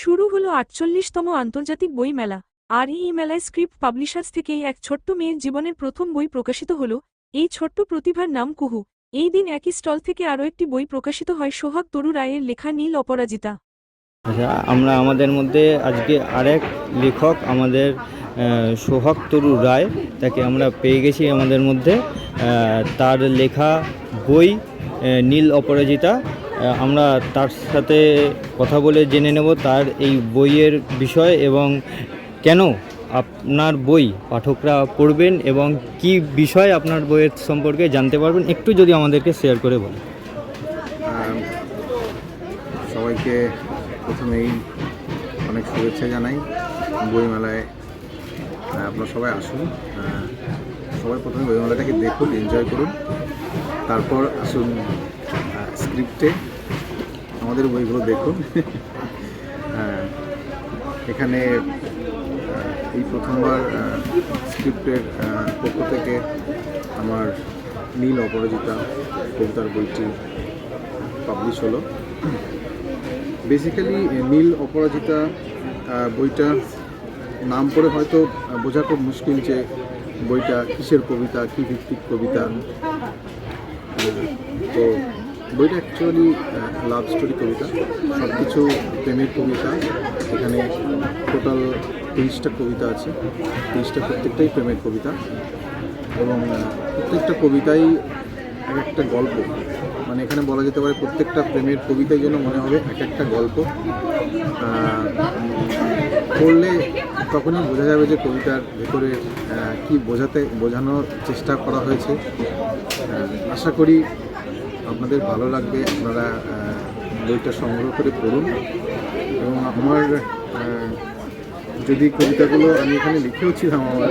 শুরু হলো আটচল্লিশতম আন্তর্জাতিক বই মেলা। আর এই মেলায় স্ক্রিপ্ট পাবলিশার্স থেকেই এক ছোট্ট মেয়ের জীবনের প্রথম বই প্রকাশিত হল। এই ছোট্ট প্রতিভার নাম কুহু। এই দিন একই স্টল থেকে আরও একটি বই প্রকাশিত হয় সোহাগ তরু রায়ের লেখা নীল অপরাজিতা। আচ্ছা আমরা আমাদের মধ্যে আজকে আরেক লেখক আমাদের সোহাগ তরু রায়, তাকে আমরা পেয়ে গেছি আমাদের মধ্যে। তার লেখা বই নীল অপরাজিতা। আমরা তার সাথে কথা বলে জেনে নেব তার এই বইয়ের বিষয় এবং কেন আপনার বই পাঠকরা পড়বেন এবং কি বিষয় আপনার বইয়ের সম্পর্কে জানতে পারবেন একটু যদি আমাদেরকে শেয়ার করে বলেন। সবাইকে প্রথমেই অনেক শুভেচ্ছা জানাই বইমেলায়। আপনারা সবাই আসুন। সবাই প্রথমে বইমেলাটাকে দেখুন এনজয় করুন। তারপর আসুন স্ক্রিপ্টে আমাদের বইগুলো দেখুন। আহ, এখানে এই প্রথমবার স্ক্রিপ্টের পক্ষ থেকে আমার নীল অপরাজিতা কবিতার বইটি পাবলিশ হলো। বেসিক্যালি নীল অপরাজিতা বইটা নাম করে হয়তো বোঝা খুব মুশকিল যে বইটা কিসের কবিতা কী ভিত্তিক কবিতা। তো বইটা অ্যাকচুয়ালি লাভ স্টোরি কবিতা সব কিছু প্রেমের কবিতা, এখানে টোটাল তেইশটা কবিতা আছে তেইশটা প্রত্যেকটাই প্রেমের কবিতা এবং প্রত্যেকটা কবিতাই এক একটা গল্প। মানে এখানে বলা যেতে পারে প্রত্যেকটা প্রেমের কবিতাই যেন মনে হবে এক একটা গল্প। পড়লে তখনই বোঝা যাবে যে কবিতার ভেতরে কি বোঝাতে, বোঝানোর চেষ্টা করা হয়েছে। আশা করি আপনাদের ভালো লাগবে, আপনারা বইটা সংগ্রহ করে পড়ুন। এবং আমার যদি কবিতাগুলো আমি এখানে লিখেও ছিলাম আমার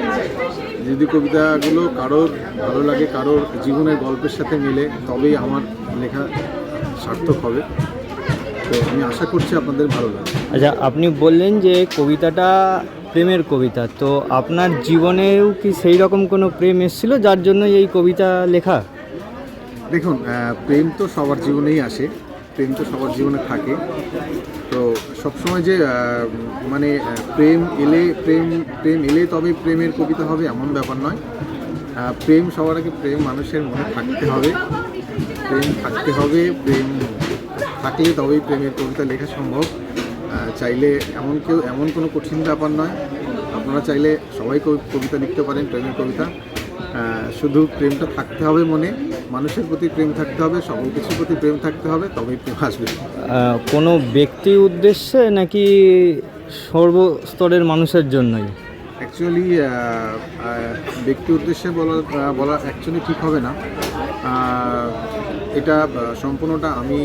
যদি কবিতাগুলো কারোর ভালো লাগে, কারোর জীবনের গল্পের সাথে মিলে, তবেই আমার লেখা সার্থক হবে। তো আমি আশা করছি আপনাদের ভালো লাগবে। আচ্ছা আপনি বললেন যে কবিতাটা প্রেমের কবিতা, তো আপনার জীবনেও কি সেই রকম কোনো প্রেম এসেছিল, যার জন্য এই কবিতা লেখা? দেখুন প্রেম তো সবার জীবনেই আসে, প্রেম তো সবার জীবনে থাকে। তো সবসময় যে মানে প্রেম এলে, প্রেম প্রেম এলে তবে প্রেমের কবিতা হবে এমন ব্যাপার নয়। প্রেম সবার আগে প্রেম মানুষের মনে থাকতে হবে। প্রেম থাকতে হবে, প্রেম থাকলে তবেই প্রেমের কবিতা লেখা সম্ভব। চাইলে এমন কেউ, এমন কোনো কঠিন ব্যাপার নয়। আপনারা চাইলে সবাই কবি- কবিতা লিখতে পারেন প্রেমের কবিতা। শুধু প্রেমটা থাকতে হবে মনে মানুষের প্রতি প্রেম থাকতে হবে সকল কিছুর প্রতি প্রেম থাকতে হবে তবেই প্রেম আসবে। কোনো ব্যক্তি উদ্দেশ্যে নাকি সর্বস্তরের মানুষের জন্যই? অ্যাকচুয়ালি ব্যক্তি উদ্দেশ্যে বলা বলা অ্যাকচুয়ালি ঠিক হবে না। এটা সম্পূর্ণটা আমি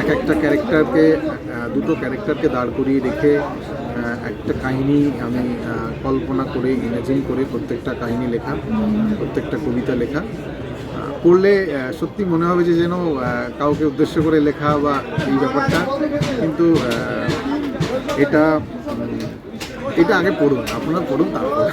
এক একটা ক্যারেক্টারকে দুটো ক্যারেক্টারকে দাঁড় করিয়ে রেখে একটা কাহিনী আমি কল্পনা করে ইমাজিন করে প্রত্যেকটা কাহিনী লেখা, প্রত্যেকটা কবিতা লেখা। পড়লে সত্যি মনে হবে যে যেন কাউকে উদ্দেশ্য করে লেখা বা এই ব্যাপারটা। কিন্তু এটা এটা আগে পড়ুন, আপনারা পড়ুন তারপর।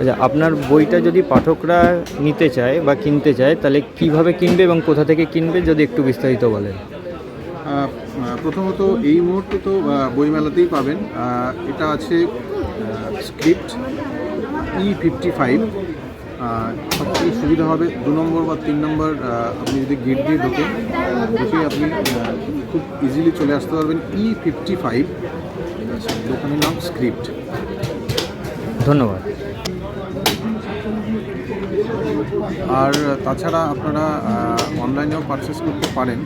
আচ্ছা আপনার বইটা যদি পাঠকরা নিতে চায় বা কিনতে চায় তাহলে কীভাবে কিনবে এবং কোথা থেকে কিনবে যদি একটু বিস্তারিত বলেন? প্রথমত এই মুহূর্তে তো বইমেলাতেই পাবেন। এটা আছে স্ক্রিপ্ট ই ফিফটি ফাইভ সবথেকে সুবিধা হবে দু নম্বর বা তিন নম্বর আপনি যদি গেট দিয়ে ঢোকেন ঢুকে আপনি খুব ইজিলি চলে আসতে পারবেন ই ফিফটি ফাইভ দোকানের নাম স্ক্রিপ্ট ধন্যবাদ। আর তাছাড়া আপনারা অনলাইনেও পারচেস করতে পারেন।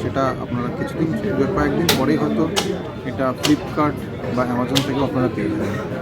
সেটা আপনারা কিছুদিন কয়েকদিন পরেই হয়তো এটা ফ্লিপকার্ট বা অ্যামাজন থেকেও আপনারা পেয়ে যাবেন।